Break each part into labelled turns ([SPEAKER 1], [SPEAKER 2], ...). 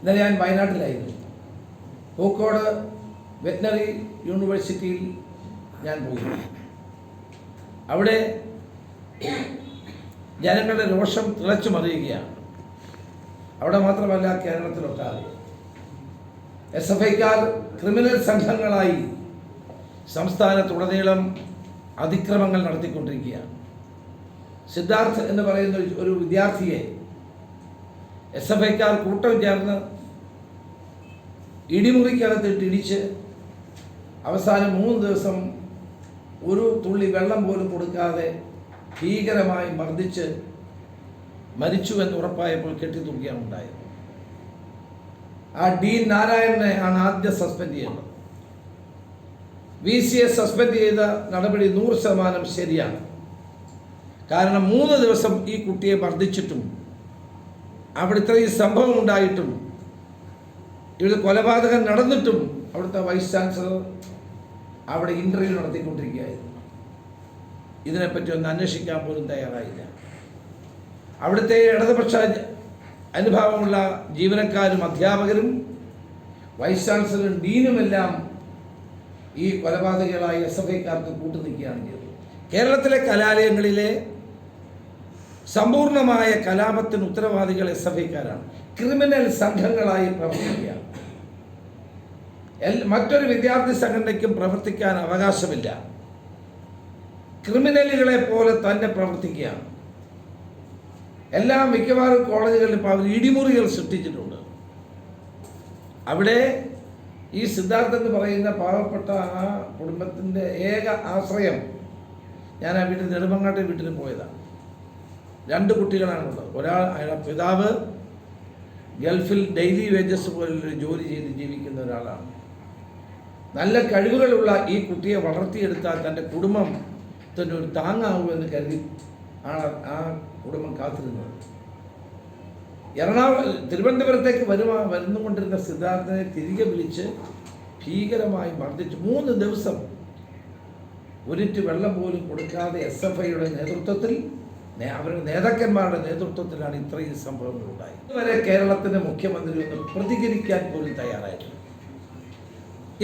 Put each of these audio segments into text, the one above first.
[SPEAKER 1] ഇന്നലെ ഞാൻ വയനാട്ടിലായിരുന്നു. പൂക്കോട് വെറ്റിനറി യൂണിവേഴ്സിറ്റിയിൽ ഞാൻ പോയി. അവിടെ ജനങ്ങളുടെ രോഷം തിളച്ചു മറിയുകയാണ്. അവിടെ മാത്രമല്ല കേരളത്തിലൊട്ടാതെ എസ് എഫ് ഐക്കാർ ക്രിമിനൽ സംഘങ്ങളായി സംസ്ഥാനത്തുടനീളം അതിക്രമങ്ങൾ നടത്തിക്കൊണ്ടിരിക്കുകയാണ്. സിദ്ധാർത്ഥ് എന്ന് പറയുന്ന ഒരു- ഒരു വിദ്യാർത്ഥിയെ എസ് എഫ് ഐക്കാർ കൂട്ടം ചേർന്ന് ഇടിമുറിക്കകത്തിട്ട് ഇടിച്ച് അവസാനം മൂന്ന് ദിവസം ഒരു തുള്ളി വെള്ളം പോലും കൊടുക്കാതെ ഭീകരമായി മർദ്ദിച്ച് മരിച്ചു എന്ന് ഉറപ്പായപ്പോൾ കെട്ടിത്തൂക്കിയാണ് ഉണ്ടായത്. ആ ഡി നാരായണനെ ആണ് ആദ്യം സസ്പെൻഡ് ചെയ്യേണ്ടത് വി സി എസ് സസ്പെൻഡ് ചെയ്ത നടപടി നൂറ് ശതമാനം ശരിയാണ്. കാരണം മൂന്ന് ദിവസം ഈ കുട്ടിയെ മർദ്ദിച്ചിട്ടും അവിടെ ഇത്രയും സംഭവം ഉണ്ടായിട്ടും ഇവിടെ കൊലപാതകം നടന്നിട്ടും അവിടുത്തെ വൈസ് ചാൻസലർ അവിടെ ഇന്റർവ്യൂ നടത്തിക്കൊണ്ടിരിക്കുകയായിരുന്നു. ഇതിനെപ്പറ്റി ഒന്ന് അന്വേഷിക്കാൻ പോലും തയ്യാറായില്ല. അവിടുത്തെ ഇടതുപക്ഷ അനുഭാവമുള്ള ജീവനക്കാരും അധ്യാപകരും വൈസ് ചാൻസലറും ഡീനുമെല്ലാം ഈ കൊലപാതകങ്ങളായ എസ് എഫ് ഐക്കാർക്ക് കൂട്ടുനിൽക്കുകയാണ് ചെയ്തത്. കേരളത്തിലെ കലാലയങ്ങളിലെ സമ്പൂർണമായ കലാപത്തിന് ഉത്തരവാദികൾ എസ് ക്രിമിനൽ സംഘങ്ങളായി പ്രവർത്തിക്കുകയാണ്. മറ്റൊരു വിദ്യാർത്ഥി സംഘടനയ്ക്കും പ്രവർത്തിക്കാൻ അവകാശമില്ല. ക്രിമിനലുകളെ പോലെ തന്നെ പ്രവർത്തിക്കുകയാണ്. എല്ലാ മിക്കവാറും കോളേജുകളിൽ ഇപ്പോൾ അവർ ഇടിമുറികൾ സൃഷ്ടിച്ചിട്ടുണ്ട്. അവിടെ ഈ സിദ്ധാർത്ഥ എന്ന് പറയുന്ന പാവപ്പെട്ട ആ കുടുംബത്തിന്റെ ഏക ആശ്രയം ഞാൻ ആ വീട്ടിൽ നെടുമങ്ങാട്ടെ വീട്ടിൽ പോയതാണ് രണ്ട് കുട്ടികളാണുള്ളത് ഒരാൾ അയാളുടെ പിതാവ് ഗൾഫിൽ ഡെയിലി വേജസ് പോലുള്ളൊരു ജോലി ചെയ്ത് ജീവിക്കുന്ന ഒരാളാണ്. നല്ല കഴിവുകളുള്ള ഈ കുട്ടിയെ വളർത്തിയെടുത്താൽ തന്റെ കുടുംബം തന്നെ ഒരു താങ്ങാവുമെന്ന് കരുതി ആണ് ആ കുടുംബം കാത്തിരുന്നത്. എറണാകുളം തിരുവനന്തപുരത്തേക്ക് വരുവാ വരുന്നുകൊണ്ടിരുന്ന സിദ്ധാർത്ഥനെ തിരികെ വിളിച്ച് ഭീകരമായി മർദ്ദിച്ചു. മൂന്ന് ദിവസം ഒരിറ്റ് വെള്ളം പോലും കൊടുക്കാതെ എസ് എഫ് ഐയുടെ നേതൃത്വത്തിൽ അവരുടെ നേതാക്കന്മാരുടെ നേതൃത്വത്തിലാണ് ഇത്രയും സംഭവങ്ങൾ ഉണ്ടായത്. ഇതുവരെ കേരളത്തിന്റെ മുഖ്യമന്ത്രി ഒന്ന് പ്രതികരിക്കാൻ പോലും തയ്യാറായിട്ടില്ല.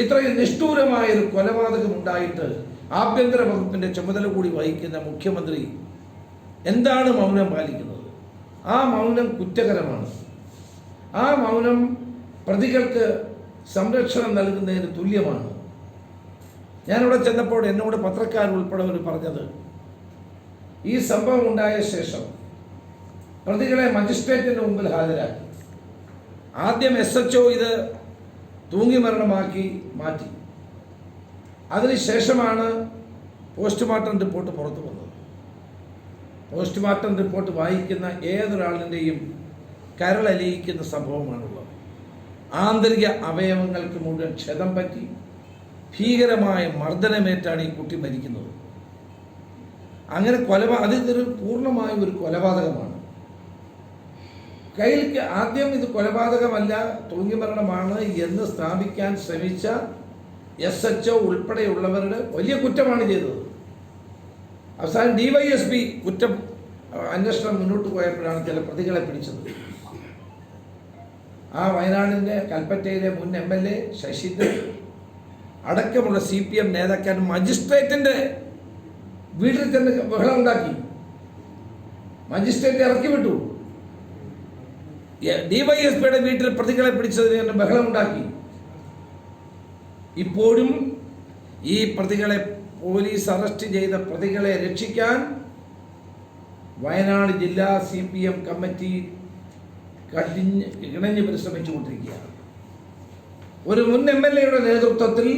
[SPEAKER 1] ഇത്രയും നിഷ്ഠൂരമായ ഒരു കൊലപാതകം ഉണ്ടായിട്ട് ആഭ്യന്തര വകുപ്പിന്റെ ചുമതല കൂടി വഹിക്കുന്ന മുഖ്യമന്ത്രി എന്താണ് മൗനം പാലിക്കുന്നത്? ആ മൗനം കുറ്റകരമാണ്. ആ മൗനം പ്രതികൾക്ക് സംരക്ഷണം നൽകുന്നതിന് തുല്യമാണ്. ഞാനിവിടെ ചെന്നപ്പോൾ എന്നോട് പത്രക്കാർ ഉൾപ്പെടെ അവർ പറഞ്ഞത് ഈ സംഭവം ഉണ്ടായ ശേഷം പ്രതികളെ മജിസ്ട്രേറ്റിന് മുമ്പിൽ ഹാജരാക്കി. ആദ്യം എസ് എച്ച് ഒ ഇത് തൂങ്ങി മരണമാക്കി മാറ്റി. അതിനുശേഷമാണ് പോസ്റ്റ്മോർട്ടം റിപ്പോർട്ട് പുറത്തു വന്നത്. പോസ്റ്റ്മോർട്ടം റിപ്പോർട്ട് വായിക്കുന്ന ഏതൊരാളിന്റെയും കരളലിയിക്കുന്ന സംഭവമാണുള്ളത്. ആന്തരിക അവയവങ്ങൾക്ക് മുഴുവൻ ക്ഷതം പറ്റി ഭീകരമായ മർദ്ദനമേറ്റാണ് ഈ കുട്ടി മരിക്കുന്നത്. അങ്ങനെ കൊലപാ അത് ഇതൊരു പൂർണമായും ഒരു കൊലപാതകമാണ്. കയ്യിൽ ആദ്യം ഇത് കൊലപാതകമല്ല തൂങ്ങിമരണമാണ് എന്ന് സ്ഥാപിക്കാൻ ശ്രമിച്ച എസ് എച്ച് ഒ ഉൾപ്പെടെയുള്ളവരുടെ വലിയ കുറ്റമാണ് ചെയ്തത്. അവസാനം ഡിവൈഎസ്പി കുറ്റം അന്വേഷണം മുന്നോട്ട് പോയപ്പോഴാണ് ചില പ്രതികളെ പിടിച്ചത്. ആ വയനാടിന്റെ കൽപ്പറ്റയിലെ മുൻ എം എൽ എ ശശീന്ദ്രൻ അടക്കമുള്ള സി പി എം നേതാക്കാൻ മജിസ്ട്രേറ്റിന്റെ വീട്ടിൽ ചെന്ന് ബഹളം ഉണ്ടാക്കി. മജിസ്ട്രേറ്റ് ഇറക്കി വിട്ടു. ഡിവൈഎസ്പിയുടെ വീട്ടിൽ പ്രതികളെ പിടിച്ചതിന് ബഹളം ഉണ്ടാക്കി. ഇപ്പോഴും ഈ പ്രതികളെ പോലീസ് അറസ്റ്റ് ചെയ്ത പ്രതികളെ രക്ഷിക്കാൻ വയനാട് ജില്ലാ സി പി എം കമ്മിറ്റി കടിഞ്ഞ് ഇണഞ്ഞ് പരിശ്രമിച്ചുകൊണ്ടിരിക്കുകയാണ്. ഒരു മുൻ എം എൽ എയുടെ നേതൃത്വത്തിൽ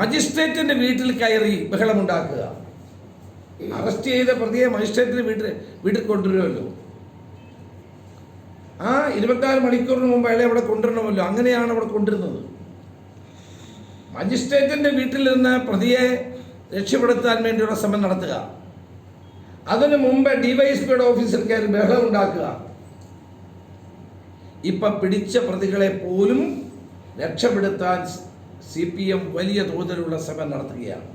[SPEAKER 1] മജിസ്ട്രേറ്റിന്റെ വീട്ടിൽ കയറി ബഹളമുണ്ടാക്കുക. അറസ്റ്റ് ചെയ്ത പ്രതിയെ മജിസ്ട്രേറ്റിന് വീട്ടിൽ വീട്ടിൽ കൊണ്ടുവരുമല്ലോ. ആ ഇരുപത്തിനാല് മണിക്കൂറിന് മുമ്പ് അയാളെ അവിടെ കൊണ്ടുവരണമല്ലോ. അങ്ങനെയാണ് അവിടെ കൊണ്ടുവരുന്നത്. മജിസ്ട്രേറ്റിന്റെ വീട്ടിൽ നിന്ന് പ്രതിയെ രക്ഷപ്പെടുത്താൻ വേണ്ടിയുള്ള ശ്രമം നടത്തുക. അതിനു മുമ്പ് ഡിവൈഎസ്പിയുടെ ഓഫീസിൽ കയറി ബഹളം ഉണ്ടാക്കുക. ഇപ്പൊ പിടിച്ച പ്രതികളെ പോലും രക്ഷപ്പെടുത്താൻ സി പി എം വലിയ തോതിലുള്ള ശ്രമം നടത്തുകയാണ്.